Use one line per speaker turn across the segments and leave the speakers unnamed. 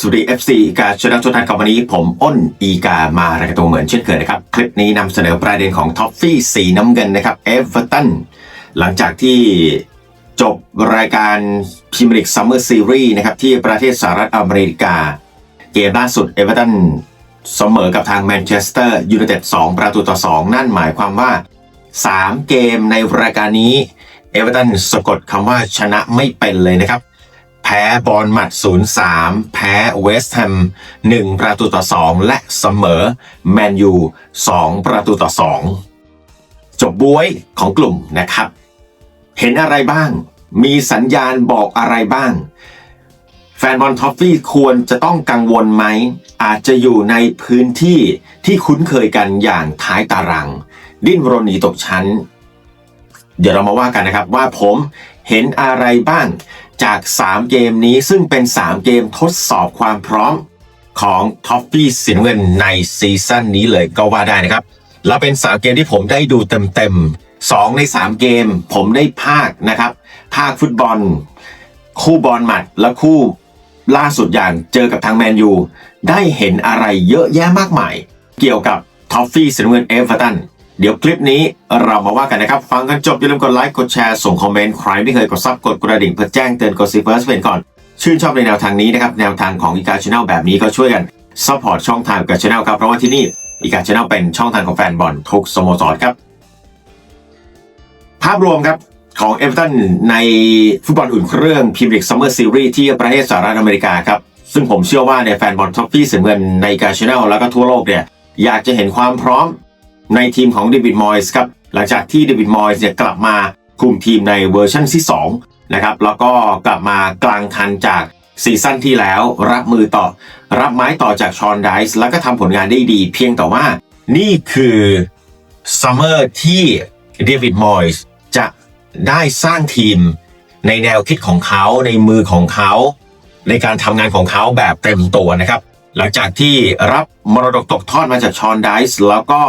สวัสดี FC อีกาชนะทุกท่านครับวันนี้ผมอ้นอีกามารายการตัวเหมือนเช่นเคยนะครับ คลิปนี้นำเสนอประเด็นของท็อฟฟี่สีน้ำเงินนะครับเอเวอร์ตันหลังจากที่จบรายการพรีเมียร์ลีกซัมเมอร์ซีรีส์นะครับที่ประเทศสหรัฐอเมริกา เกมล่าสุดเอเวอร์ตันเสมอกับทางแมนเชสเตอร์ยูไนเต็ด2ประตูต่อ 2 นั่นหมายความว่า 3 เกมในรายการนี้เอเวอร์ตันสะกดคำว่าชนะไม่เป็นเลยนะครับ แพ้บอลมัด0-3แพ้เวสต์แฮม1ประตูต่อ2และเสมอแมนยู2ประตูต่อ2จบบวยของกลุ่มนะครับ เห็นอะไรบ้าง มีสัญญาณบอกอะไรบ้าง แฟนบอลท็อฟฟี่ควรจะต้องกังวลไหม อาจจะอยู่ในพื้นที่ที่คุ้นเคยกันอย่างท้ายตาราง ดิ้นรนหนีตกชั้น เดี๋ยวเรามาว่ากันนะครับว่าผมเห็นอะไรบ้าง จาก 3 เกมนี้ซึ่งเป็น 3 เกมทดสอบความพร้อมของท็อฟฟี่สีน้ำเงินในซีซั่นนี้เลยก็ว่าได้นะครับ แล้วเป็น 3 เกมที่ผมได้ดูเต็มๆ2ใน 3 เกมผมได้ภาคนะครับ ภาคฟุตบอล คู่บอลหมัดและคู่ล่าสุดอย่างเจอกับทางแมนยูได้เห็นอะไรเยอะแยะมากมาย เกี่ยวกับท็อฟฟี่สีน้ำเงินเอฟเวอร์ตัน เดี๋ยวคลิปนี้เรามาว่ากันนะครับ ฟังกันจบอย่าลืมกดไลค์กดแชร์ส่งคอมเมนต์ใครไม่เคยกดซับกดกระดิ่งเพื่อแจ้งเตือนกดซีเฟิร์สเป็นก่อน ชื่นชอบในแนวทางนี้นะครับ แนวทางของอีกาช n แนลแบบนี้ก็ช่วยกันซัพพอร์ตช่องทางกับช anel ครับเพราะว่าที่นี่อีกาช n แนลเป็นช่องทางของแฟนบอลทุกสโมสรครับ ภาพรวมครับของเอเวอร์ตันในฟุตบอลอุ่นเครื่องพรีเมียร์ลีกซัมเมอร์ซีรีส์ที่ประเทศสหรัฐอเมริกาครับ ซึ่งผมเชื่อว่าในแฟนบอลท็อฟฟี่สีเงินในกาช n แนลแล้วก็ทั่วโลกเนี่ยอยากจะเห็นความพร้อม ในทีมของเดวิดมอยส์ครับหลังจากที่เดวิดมอยส์เนี่ยกลับมาคุมทีมในเวอร์ชันที่2นะครับแล้วก็กลับมากลางคันจากซีซั่นที่แล้วรับมือต่อ รับไม้ต่อจากชอนไดส์แล้วก็ทำผลงานได้ดี เพียงแต่ว่านี่คือซัมเมอร์ที่เดวิดมอยส์จะได้สร้างทีมในแนวคิดของเขาในมือของเขา ในการทำงานของเขาแบบเต็มตัวนะครับ หลังจากที่รับมรดกตกทอดมาจากชอนไดส์แล้วก็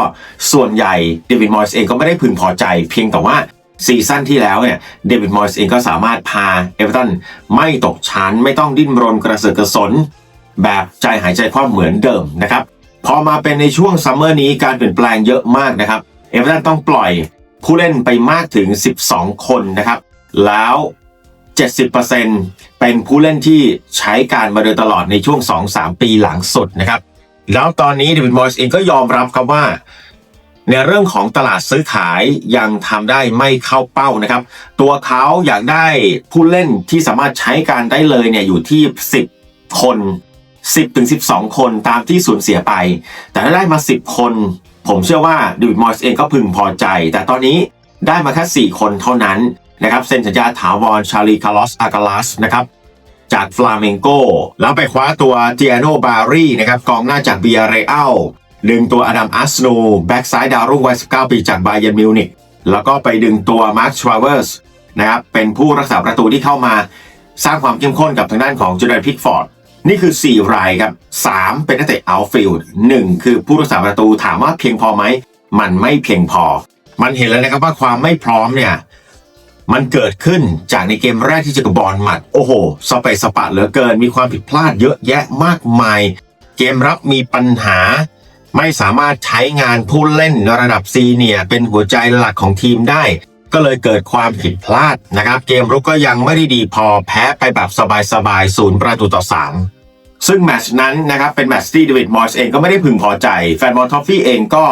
ส่วนใหญ่เดวิดมอยส์เองก็ไม่ได้พึงพอใจ เพียงแต่ว่าซีซั่นที่แล้วเนี่ยเดวิดมอยส์เองก็สามารถพาเอเวอร์ตันไม่ตกชั้น ไม่ต้องดิ้นรนกระเสือกกระสน แบบใจหายใจคว่ำเหมือนเดิมนะครับพอมาเป็นในช่วงซัมเมอร์นี้การเปลี่ยนแปลงเยอะมากนะครับเอเวอร์ตันต้องปล่อยผู้เล่นไปมากถึง 12 คนนะครับแล้ว 70%เป็นผู้เล่นที่ใช้การมาโดยตลอดในช่วง 2-3 ปีหลังสุดนะครับ แล้วตอนนี้เดวิดมอยส์เองก็ยอมรับครับว่า ในเรื่องของตลาดซื้อขายยังทำได้ไม่เข้าเป้านะครับ ตัวเขาอยากได้ผู้เล่นที่สามารถใช้การได้เลยเนี่ยอยู่ที่ 10 คน 10ถึง12 คนตามที่สูญเสียไป แต่ถ้าได้มา 10 คน ผมเชื่อว่าเดวิดมอยส์เองก็พึงพอใจ แต่ตอนนี้ได้มาแค่4คนเท่านั้น นะครับเซ็นสัญญาถาวรชาลีคาร์ลอสอากาลัสนะครับจากฟลาเมงโกแล้วไปคว้าตัวเจียโนบารีนะครับกองหน้าจากเบียเรอัลดึงตัวอดัมอัสโนแบ็กซ้ายดาวรุ่งวัย 19 ปีจากบาเย r n มิวนิกแล้วก็ไปดึงตัวมาร์คชวาเวอร์สนะครับเป็นผู้รักษาประตูที่เข้ามาสร้างความเข้มข้นกับทางด้านของจูเดนพิกฟอร์ดนี่คือ 4 รายครับ 3 เป็นนักเตะเอาฟิลด์1คือผู้รักษาประตูถามว่าเพียงพอไหม มันไม่เพียงพอ มันเห็นแล้วนะครับว่าความไม่พร้อมเนี่ย มันเกิดขึ้นจากในเกมแรกที่เจอกับบอลหมัด โอ้โหสเปซสปะเหลือเกิน มีความผิดพลาดเยอะแยะมากมาย เกมรับมีปัญหา ไม่สามารถใช้งานผู้เล่นระดับซีเนียเป็นหัวใจหลักของทีมได้ ก็เลยเกิดความผิดพลาดนะครับ เกมรุกก็ยังไม่ได้ดีพอแพ้ไปแบบสบายๆศูนย์ประตูต่อ3ซึ่งแมตช์นั้นนะครับเป็นแมตช์ที่เดวิดมอยส์เองก็ไม่ได้พึงพอใจ แฟนบอลทอฟฟี่เองก็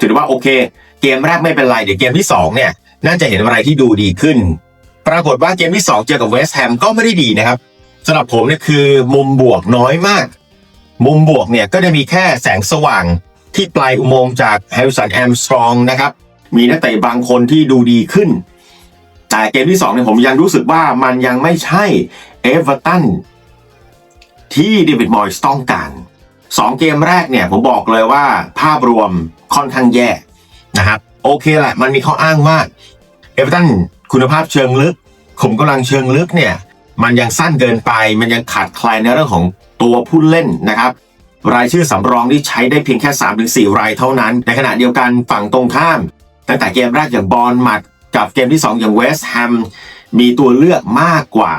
ถือว่าโอเค เกมแรกไม่เป็นไร เดี๋ยวเกมที่ 2 เนี่ย น่าจะเห็นอะไรที่ดูดีขึ้น ปรากฏว่าเกมที่ 2 เจอกับเวสต์แฮมก็ไม่ได้ดีนะครับสำหรับผมเนี่ยคือมุมบวกน้อยมาก มุมบวกเนี่ยก็จะมีแค่แสงสว่างที่ปลายอุโมงค์จากแฮร์ริสันแอมสตรองนะครับมีนักเตะบางคนที่ดูดีขึ้น แต่เกมที่2เนี่ยผมยังรู้สึกว่ามันยังไม่ใช่เอเวอร์ตันที่เดวิดมอยส์ต้องการสองเกมแรกเนี่ยผมบอกเลยว่าภาพรวมค่อนข้างแย่นะครับ โอเคแหละ มันมีข้ออ้างว่า อเวอร์ตันคุณภาพเชิงลึกขุมกำลังเชิงลึกเนี่ยมันยังสั้นเกินไป มันยังขาดแคลนในเรื่องของตัวผู้เล่นนะครับรายชื่อสำรองที่ใช้ได้เพียงแค่ 3-4 รายเท่านั้น ในขณะเดียวกันฝั่งตรงข้าม ตั้งแต่เกมแรกอย่างบอลมัดกับเกมที่ 2 อย่างเวสต์แฮมมีตัวเลือกมากกว่า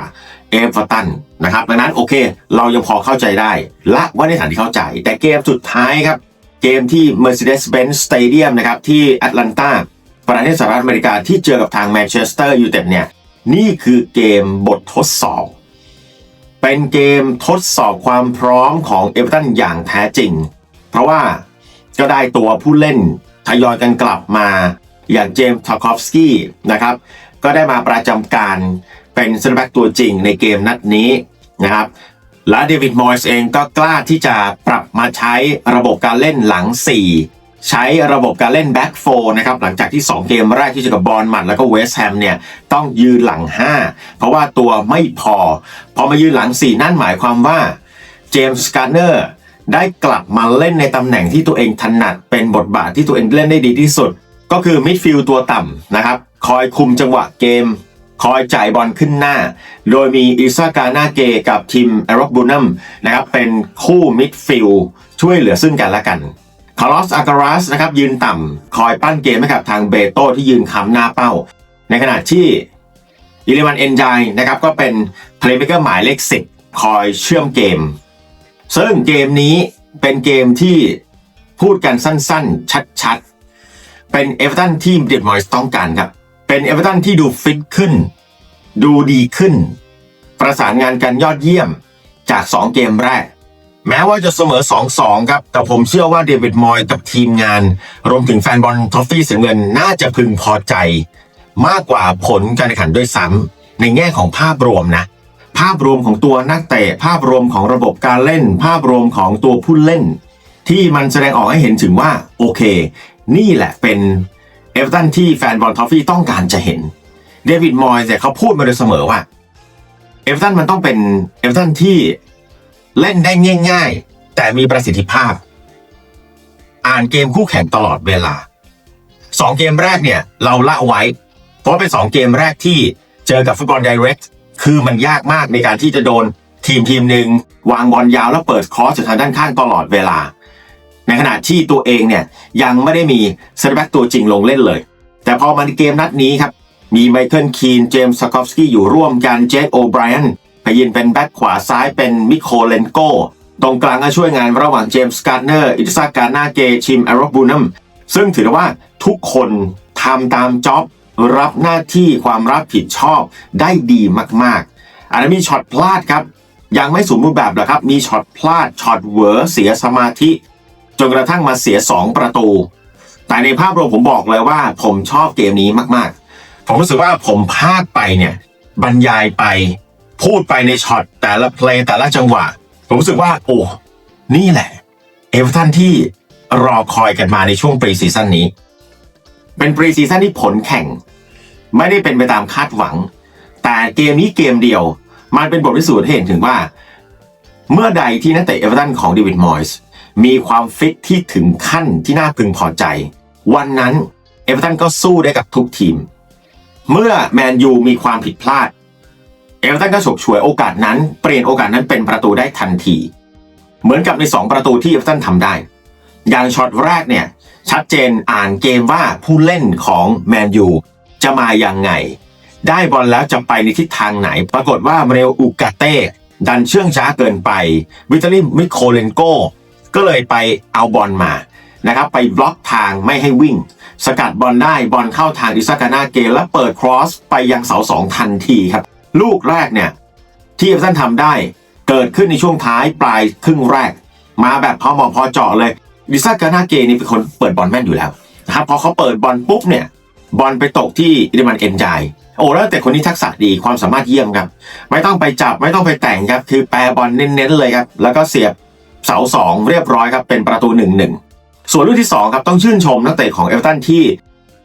เอเวอร์ตันนะครับดังนั้นโอเค เรายังพอเข้าใจได้ และว่าในฐานที่เข้าใจ แต่เกมสุดท้ายครับ เกมที่ Mercedes-Benz Stadium นะครับที่แอตแลนตา ประเทศสหรัฐอเมริกาที่เจอกับทางแมนเชสเตอร์ยูไนเต็ดเนี่ยนี่คือเกมบททดสอบ เป็นเกมทดสอบความพร้อมของเอเวอร์ตันอย่างแท้จริง เพราะว่าก็ได้ตัวผู้เล่นทยอยกันกลับมาอย่างเจมส์ทาคอฟสกี้นะครับก็ได้มาประจำการเป็นเซนแบ็กตัวจริงในเกมนัดนี้นะครับและเดวิดมอยส์เองก็กล้าที่จะปรับมาใช้ระบบการเล่นหลัง 4 ใช้ระบบการเล่นแบ็กโฟนะครับหลังจากที่ 2 เกมแรกที่เจอกับบอลมัดแล้วก็เวสต์แฮมเนี่ยต้องยืนหลัง 5 เพราะว่าตัวไม่พอ พอมายืนหลัง 4 นั่นหมายความว่าเจมส์การ์เนอร์ได้กลับมาเล่นในตำแหน่งที่ตัวเองถนัดเป็นบทบาทที่ตัวเองเล่นได้ดีที่สุด ก็คือมิดฟิลด์ตัวต่ำนะครับคอยคุมจังหวะเกม คอยจ่ายบอลขึ้นหน้า โดยมีอิซากานาเกกับทีมแอโรบูนัมนะครับเป็นคู่มิดฟิลด์ช่วยเหลือซึ่งกันและกัน คาร์ลอสอาการัสนะครับยืนต่ำคอยปั้นเกมให้กับทางเบโต้ที่ยืนค้ำหน้าเป้า ในขณะที่อิเลมันเอนจายนะครับก็เป็นเพลย์เม k เกอร์หมายเลข 10 คอยเชื่อมเกม ซึ่งเกมนี้เป็นเกมที่พูดกันสั้นๆ ชัดๆ เป็นเอเวอร์ตันที่เดดมอยส์ต้องการครับ เป็นเอเวอร์ตันที่ดูฟิตขึ้น ดูดีขึ้น ประสานงานกันยอดเยี่ยมจาก 2 เกมแรก แม้ว่าจะเสมอ 2-2 ครับ แต่ผมเชื่อว่าเดวิดมอยส์กับทีมงาน รวมถึงแฟนบอลทอฟฟี่เสียเงินน่าจะพึงพอใจ มากกว่าผลการแข่งขันด้วยซ้ำในแง่ของภาพรวมนะ ภาพรวมของตัวนักเตะ ภาพรวมของระบบการเล่น ภาพรวมของตัวผู้เล่น ที่มันแสดงออกให้เห็นถึงว่า โอเค นี่แหละเป็นเอเวอร์ตันที่แฟนบอลทอฟฟี่ต้องการจะเห็น เดวิดมอยส์เนี่ยเขาพูดมาโดยเสมอว่าเอเวอร์ตันมันต้องเป็นเอเวอร์ตันที่ เล่นได้ง่าย ๆ แต่มีประสิทธิภาพ อ่านเกมคู่แข่งตลอดเวลาสองเกมแรกเนี่ย เราละไว้ เพราะเป็นสองเกมแรกที่เจอกับฟุตบอลไดเรกคือมันยากมากในการที่จะโดนทีมทีมหนึ่งวางบอลยาวแล้วเปิดครอสจากทางด้านข้างตลอดเวลา ในขณะที่ตัวเองเนี่ยยังไม่ได้มีเซนแบ็กตัวจริงลงเล่นเลย แต่พอมาในเกมนัดนี้ครับ มีไมเคิลคีนเจมส์สกอฟสกี้อยู่ร่วมกันเจคโอไบรอัน ยินเป็นแบ็คขวาซ้ายเป็นมิโคเลนโกตรงกลางก็ช่วยงานระหว่างเจมส์การ์เนอร์อิสากานาเกชิมแอโรบูนัมซึ่งถือว่าทุกคนทำตามจ็อบรับหน้าที่ความรับผิดชอบได้ดีมากๆ อันนั้นมีช็อตพลาดครับ ยังไม่สมบูรณ์แบบหรอกครับ มีช็อตพลาดช็อตเหวอเสียสมาธิ จนกระทั่งมาเสีย 2 ประตู แต่ในภาพรวมผมบอกเลยว่า ผมชอบเกมนี้มากๆ ผมรู้สึกว่าผมพลากไปเนี่ยบรรยายไป พูดไปในช็อตแต่ละเพลงแต่ละจังหวะ ผมรู้สึกว่า โอ้ นี่แหละ เอเวอร์ตันที่รอคอยกันมาในช่วงปรีซีซั่นนี้ เป็นปรีซีซั่นที่ผลแข่ง ไม่ได้เป็นไปตามคาดหวัง แต่เกมนี้เกมเดียว มันเป็นบทพิสูจน์ให้เห็นถึงว่า เมื่อใดที่นักเตะเอเวอร์ตันของเดวิดมอยส์มีความฟิตที่ถึงขั้นที่น่าพึงพอใจ วันนั้นเอเวอร์ตันก็สู้ได้กับทุกทีม เมื่อแมนยูมีความผิดพลาด เอเวอร์ตันก็ฉกฉวยโอกาสนั้นเปลี่ยนโอกาสนั้นเป็นประตูได้ทันที เหมือนกับใน 2 ประตูที่เอเวอร์ตันทำได้ อย่างช็อตแรกเนี่ยชัดเจนอ่านเกมว่าผู้เล่นของแมนยูจะมาอยังไง ได้บอลแล้วจะไปในทิศทางไหน ปรากฏว่าเรลอุกาเต้ดันเชื่องช้าเกินไป วิตาลีมิโคเลนโกก็เลยไปเอาบอลมานะครับไปบล็อกทางไม่ให้วิ่ง สกัดบอลได้บอลเข้าทางอิซากานาเกและเปิดครอสไปยังเสาสองทันทีครับ ลูกแรกเนี่ยที่เอฟซันทำได้เกิดขึ้นในช่วงท้ายปลายครึ่งแรก มาแบบพอเหมาะพอเจาะเลยดิซากานาเกนี่เป็นคนเปิดบอลแม่นอยู่แล้วนะครับพอเขาเปิดบอลปุ๊บเนี่ยบอลไปตกที่อิริมันเอนจายโอ้แล้วแต่คนนี้ทักษะดีความสามารถเยี่ยมครับ ไม่ต้องไปจับไม่ต้องไปแต่งครับ คือแปรบอลเน้นๆเลยครับ แล้วก็เสียบเสาสองเรียบร้อยครับ เป็นประตูหนึ่งหนึ่งส่วนลูกที่สองครับต้องชื่นชมนักเตะของเอเวอร์ตันที่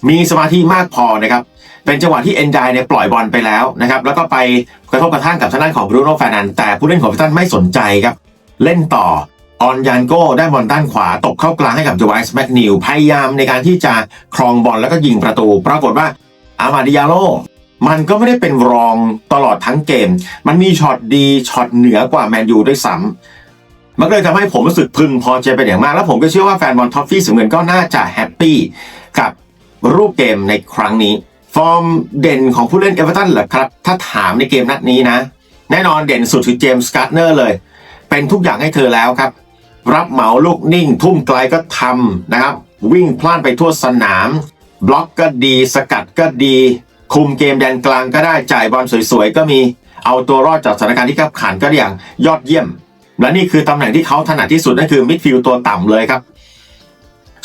มีสมาธิมากพอนะครับ เป็นจังหวะที่เอนจายเนี่ยปล่อยบอลไปแล้วนะครับแล้วก็ไปกระทบกระทั่งกับทางด้านของบรูโน่แฟนันแต่ผู้เล่นของเอเวอร์ตันไม่สนใจครับ เล่นต่อออนยานโก้ได้บอลด้านขวาตกเข้ากลางให้กับจวายส์แมกนิวพยายามในการที่จะครองบอลแล้วก็ยิงประตู ปรากฏว่าอามาดิยาโลมันก็ไม่ได้เป็นรองตลอดทั้งเกม มันมีช็อตดีช็อตเหนือกว่าแมนยูด้วยซ้ำมันเลยทำให้ผมรู้สึกพึงพอใจเป็นอย่างมาก แล้วผมก็เชื่อว่าแฟนบอลท็อฟฟี่สมเงินก็น่าจะแฮปปี้กับรูปเกมในครั้งนี้ ฟอร์มเด่นของผู้เล่นเอเวอร์ตันเหรอครับ ถ้าถามในเกมนัดนี้นะ แน่นอนเด่นสุดคือเจมส์การ์เนอร์เลย เป็นทุกอย่างให้เธอแล้วครับ รับเหมาลูกนิ่ง ทุ่มไกลก็ทำนะครับ วิ่งพลานไปทั่วสนาม บล็อกก็ดี สกัดก็ดี คุมเกมแดนกลางก็ได้ จ่ายบอลสวยๆ ก็มี เอาตัวรอดจากสถานการณ์ที่ขับขันก็ได้อย่างยอดเยี่ยม และนี่คือตำแหน่งที่เขาถนัดที่สุดนั่นคือมิดฟิลด์ตัวต่ำเลยครับ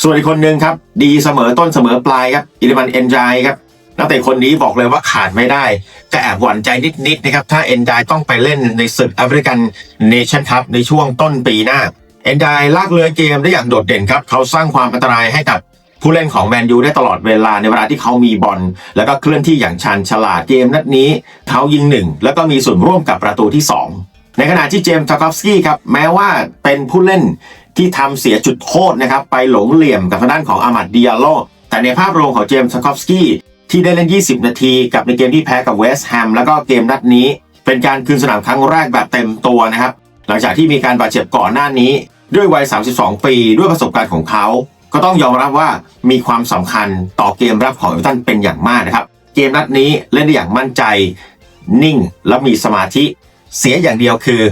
ส่วนอีกคนหนึ่งครับ ดีเสมอต้นเสมอปลายครับอิเลมันเอนจายครับ นักเตะคนนี้บอกเลยว่าขาดไม่ได้แต่แอบหวั่นใจนิดๆนะครับ ถ้าเอนจายต้องไปเล่นในศึกแอฟริกันเนชั่นคัพในช่วงต้นปีหน้า เอนจายลากเรือเกมได้อย่างโดดเด่นครับ เขาสร้างความอันตรายให้กับผู้เล่นของแมนยูได้ตลอดเวลาในเวลาที่เขามีบอลแล้วก็เคลื่อนที่อย่างชันฉลาดเกมนัดนี้เขายิงหนึ่งแล้วก็มีส่วนร่วมกับประตูที่สองในขณะที่เจมส์ทาคอฟสกี้ครับแม้ว่าเป็นผู้เล่นที่ทำเสียจุดโทษนะครับไปหลงเหลี่ยมกับทางด้านของอามัดดิอาโลแต่ในภาพรวมของเจมส์ซาคอฟสกี้ ที่ได้เล่น 20 นาทีกับในเกมที่แพ้กับเวสต์แฮมแล้วก็เกมนัดนี้ เป็นการคืนสนามครั้งแรกแบบเต็มตัวนะครับ หลังจากที่มีการบาดเจ็บก่อนหน้านี้ ด้วยวัย 32 ปีด้วยประสบการณ์ของเขา ก็ต้องยอมรับว่ามีความสำคัญต่อเกมรับของเอเวอร์ตันเป็นอย่างมากนะครับ เกมนัดนี้เล่นได้อย่างมั่นใจ นิ่งและมีสมาธิเสียอย่างเดียวคือ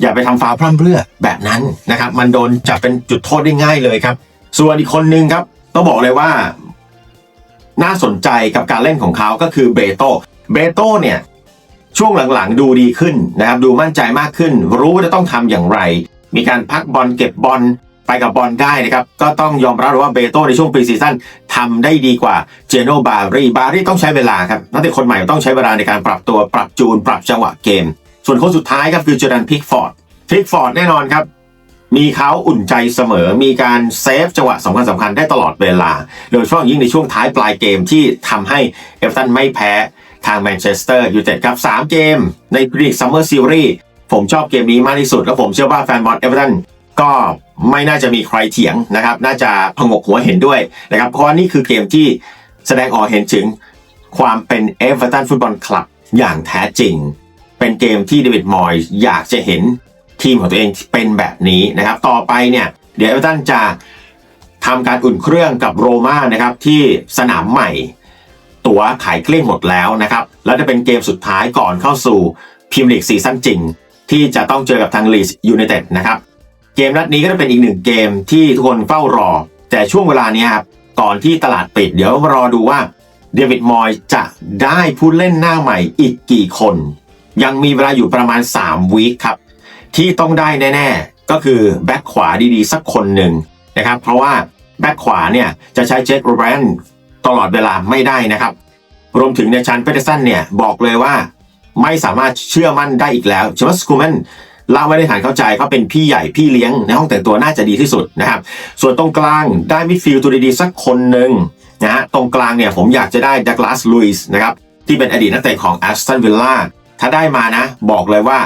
อย่าไปทำฟาวล์พร่ำเพรื่อแบบนั้นนะครับ มันโดนจับเป็นจุดโทษได้ง่ายเลยครับ ส่วนอีกคนนึงครับ ต้องบอกเลยว่า น่าสนใจกับการเล่นของเขาก็คือเบโตเบโตเนี่ยช่วงหลังๆดูดีขึ้นนะครับดูมั่นใจมากขึ้น รู้ว่าจะต้องทำอย่างไร มีการพักบอลเก็บบอลไปกับบอลได้นะครับ ก็ต้องยอมรับว่าเบโตในช่วงปีซีซั่นทำได้ดีกว่าเจโนบารีบารีต้องใช้เวลาครับนักเตะคนใหม่ต้องใช้เวลาในการปรับตัวปรับจูน ปรับจังหวะเกม ส่วนคนสุดท้ายครับคือจอร์แดนพิกฟอร์ดพิกฟอร์ดแน่นอนครับ มีเขาอุ่นใจเสมอ มีการเซฟจังหวะสำคัญสำคัญได้ตลอดเวลา โดยเฉพาะยิ่งในช่วงท้ายปลายเกมที่ทำให้เอฟตันไม่แพ้ทางแมนเชสเตอร์ยูไนเต็ดครับ3เกม ในพรีเมียร์ซัมเมอร์ซีรีส์ผมชอบเกมนี้มากที่สุด และผมเชื่อว่าแฟนบอลเอฟตันก็ไม่น่าจะมีใครเถียงนะครับ น่าจะพงกหัวเห็นด้วยนะครับ เพราะว่านี่คือเกมที่แสดงออกเห็นถึงความเป็นเอเวอร์ตันฟุตบอลคลับอย่างแท้จริง เป็นเกมที่เดวิดมอยส์อยากจะเห็น ทีมของตัวเองเป็นแบบนี้นะครับ ต่อไปเนี่ยเดี๋ยวเอเวอร์ตันจะทำการอุ่นเครื่องกับโรม่านะครับที่สนามใหม่ ตั๋วขายเกลี้ยงหมดแล้วนะครับ แล้วจะเป็นเกมสุดท้ายก่อนเข้าสู่พรีเมียร์ลีกซีซั่นจริง ที่จะต้องเจอกับทางลีสยูไนเต็ดนะครับเกมนัดนี้ก็จะเป็นอีกหนึ่งเกมที่ทุกคนเฝ้ารอ แต่ช่วงเวลานี้ครับก่อนที่ตลาดปิด เดี๋ยวรอดูว่าเดวิดมอยจะได้ผู้เล่นหน้าใหม่อีกกี่คน ยังมีเวลาอยู่ประมาณ 3 วีคครับ ที่ต้องได้แน่ๆ ก็คือแบ็คขวาดีๆ สักคนหนึ่งนะครับ เพราะว่าแบ็คขวาเนี่ยจะใช้เจคโรแบรนตลอดเวลาไม่ได้นะครับ รวมถึงในชันเปเตอร์สันเนี่ยบอกเลยว่าไม่สามารถเชื่อมั่นได้อีกแล้วเชมัสกูแมนเล่าไม่ได้ฐานเข้าใจเขาเป็นพี่ใหญ่พี่เลี้ยงในห้องแต่งตัวน่าจะดีที่สุดนะครับ ส่วนตรงกลางได้มิดฟิลด์ตัวดีๆสักคนหนึ่งนะฮะตรงกลางเนี่ยผมอยากจะได้ดักลาสลุยส์นะครับที่เป็นอดีตนักเตะของแอสตันวิลล่าถ้าได้มานะ บอกเลยว่า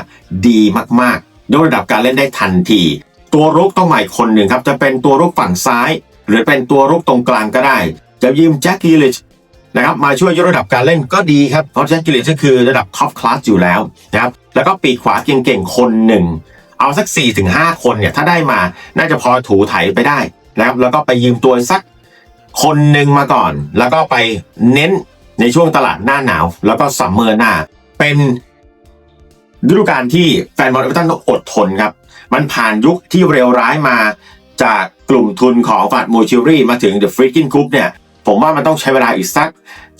ดีมากๆ ยกระดับการเล่นได้ทันที ตัวรุกต้องใหม่คนหนึ่งครับ จะเป็นตัวรุกฝั่งซ้าย หรือเป็นตัวรุกตรงกลางก็ได้ จะยืมแจ็คกิลิชนะครับมาช่วยยกระดับการเล่นก็ดีครับ เพราะแจ็คกิลลิชก็คือระดับท็อปคลาสอยู่แล้วนะครับแล้วก็ปีกขวาเก่งๆคนหนึ่งเอาสัก 4-5 คนเนี่ยถ้าได้มาน่าจะพอถูไถไปได้นะครับแล้วก็ไปยืมตัวสักคนหนึ่งมาก่อน แล้วก็ไปเน้นในช่วงตลาดหน้าหนาว แล้วก็ซัมเมอร์หน้า เป็น ฤดูกาลที่แฟนบอลเอเวอร์ตันต้องอดทนครับ มันผ่านยุคที่เร็วร้ายมาจากกลุ่มทุนของฟาดโมชิรี่มาถึงเดอะฟริกกินกรุ๊ปเนี่ย ผมว่ามันต้องใช้เวลาอีกสัก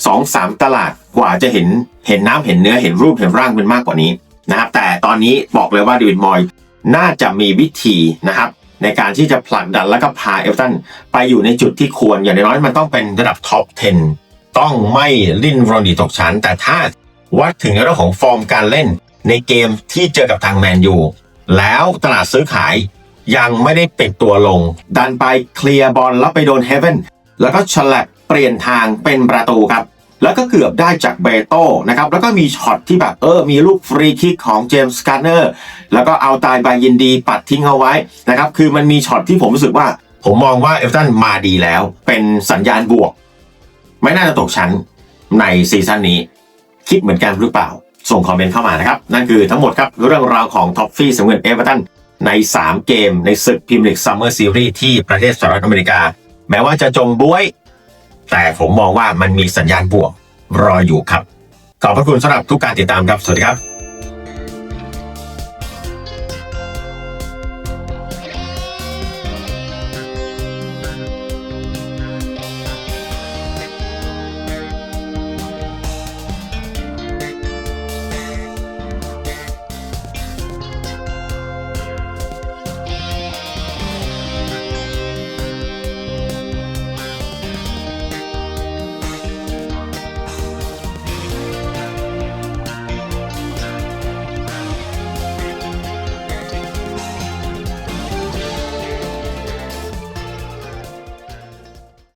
สองสามตลาดกว่าจะเห็นเห็นน้ำเห็นเนื้อเห็นรูปเห็นร่างเป็นมากกว่านี้นะครับแต่ตอนนี้บอกเลยว่าเดวิดมอยส์น่าจะมีวิธีนะครับในการที่จะผลักดันแล้วก็พาเอเวอร์ตันไปอยู่ในจุดที่ควรอย่างน้อยมันต้องเป็นระดับท็อป 10 ต้องไม่ลิ้นรอนดีตกชั้น แต่ถ้าวัดถึงเรื่องของฟอร์มการเล่น ในเกมที่เจอกับทางแมนยูแล้วตลาดซื้อขายยังไม่ได้ปิดตัวลง ดันไปเคลียร์บอลแล้วไปโดนเฮเว่นแล้วก็ฉลับเปลี่ยนทางเป็นประตูครับ แล้วก็เกือบได้จากเบโต้นะครับ แล้วก็มีช็อตที่แบบเออ มีลูกฟรีคิกของเจมส์การ์เนอร์แล้วก็เอาตายบายยินดีปัดทิ้งเอาไว้นะครับ คือมันมีช็อตที่ผมรู้สึกว่า ผมมองว่าเอฟตันมาดีแล้ว เป็นสัญญาณบวก ไม่น่าจะตกชั้นในซีซั่นนี้ คิดเหมือนกันหรือเปล่า ส่งคอมเมนต์เข้ามานะครับ นั่นคือทั้งหมดครับเรื่องราวของท็อปฟี่สมเงินเอเวอร์ตันใน 3 เกมในศึกพรีเมียร์ลีกซัมเมอร์ซีรีส์ที่ประเทศสหรัฐอเมริกา แม้ว่าจะจมบ้วย แต่ผมมองว่ามันมีสัญญาณบวกรออยู่ครับ ขอบพระคุณสำหรับทุกการติดตามครับ สวัสดีครับ